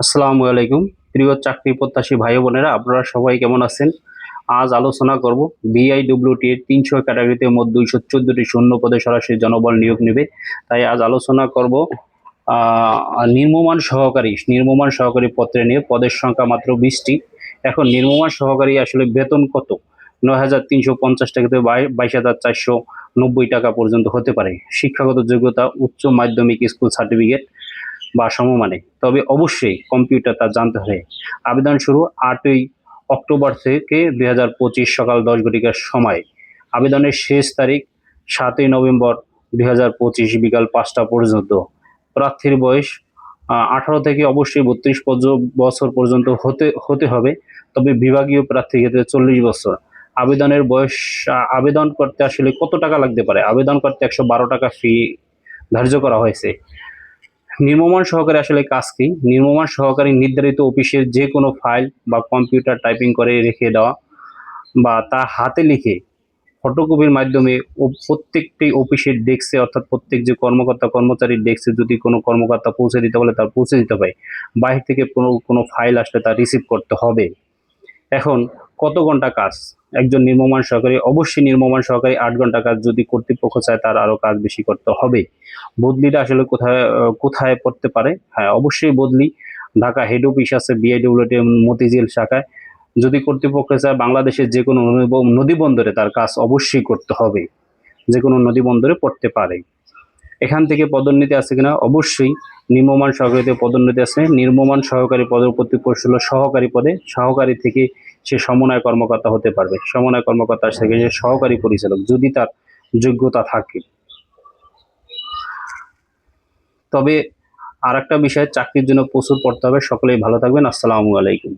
আসসালামু আলাইকুম। প্রিয় চাকরি প্রত্যাশী ভাই বোনেরা, আপনারা সবাই কেমন আছেন? আজ আলোচনা করব বিআইডব্লিউটি এর তিনশো ক্যাটাগরিতে মোট দুইশো চোদ্দটি শূন্য পদে সরাসরি জনবল নিয়োগ নেবে। তাই আজ আলোচনা করব নির্মমান সহকারী নির্মমান সহকারী পত্রে নিয়ে পদের সংখ্যা মাত্র বিশটি। এখন নির্মমান সহকারী আসলে বেতন কত? নয় হাজার তিনশো পঞ্চাশ টাকা থেকে বাই- বাইশ হাজার চারশো নব্বই টাকা পর্যন্ত হতে পারে। শিক্ষাগত যোগ্যতা, উচ্চ মাধ্যমিক স্কুল সার্টিফিকেট বা সমমানে তবে অবশ্যই কম্পিউটার তা জানতে হবে আবেদন শুরু আটই অক্টোবর থেকে দুই হাজার পঁচিশ সকাল দশ ঘটিকার সময়। আবেদনের শেষ তারিখ সাতই নভেম্বর দুই হাজার পঁচিশ বিকাল পাঁচটা পর্যন্ত। প্রার্থীর বয়স আঠারো থেকে অবশ্যই বত্রিশ বছর পর্যন্ত হতে হতে হবে। তবে বিভাগীয় প্রার্থীর ক্ষেত্রে চল্লিশ বছর। আবেদনের বয়স আবেদন করতে আসলে কত টাকা লাগতে পারে? আবেদন করতে একশো বারো টাকা ফি ধার্য করা হয়েছে। নির্মমান সহকারী আসলে কাজ কি? নির্মমান সহকারী নির্ধারিত অফিসের যে কোনো ফাইল বা কম্পিউটার টাইপিং করে রেখে দেওয়া বা তা হাতে লিখে ফটোকপির মাধ্যমে প্রত্যেকটি অফিসের ডেস্কে অর্থাৎ প্রত্যেক যে কর্মকর্তা কর্মচারীর ডেস্কে যদি কোনো কর্মকর্তা পৌঁছে দিতে বলে তার পৌঁছে দিতে হবে বাইরে থেকে কোনো কোনো ফাইল আসলে তা রিসিভ করতে হবে। এখন কত ঘণ্টা কাজ? একজন নির্মমান সহকারী, অবশ্যই নির্মমান সহকারী আট ঘণ্টা কাজ যদি কর্তৃপক্ষ চায়, তার আরও কাজ বেশি করতে হবে। বদলিটা আসলে কোথায় কোথায় পড়তে পারে? হ্যাঁ অবশ্যই বদলি। ঢাকা হেড অফিস আছে বিআইডব্লিউটি মতিঝিল শাখায়। যদি কর্তৃপক্ষ চায়, বাংলাদেশের যে কোনো নদী- নদী বন্দরে তার কাজ অবশ্যই করতে হবে। যে কোনো নদী বন্দরে পড়তে পারে। এখান থেকে পদোন্নতি আছে কিনা? অবশ্যই। নির্মমান সহকারীতে পদোন্নতি আছে। নির্মমান সহকারী পদের প্রতিপক্ষ হলো সহকারী পদে, সহকারী থেকে সে সমন্বয় কর্মকর্তা হতে পারবে। সমন্বয় কর্মকর্তা থেকে সে সহকারী পরিচালক, যদি তার যোগ্যতা থাকে। তবে আর একটা বিষয়, চাকরির জন্য প্রচুর পড়তে হবে। সকলেই ভালো থাকবেন। আসসালামু আলাইকুম।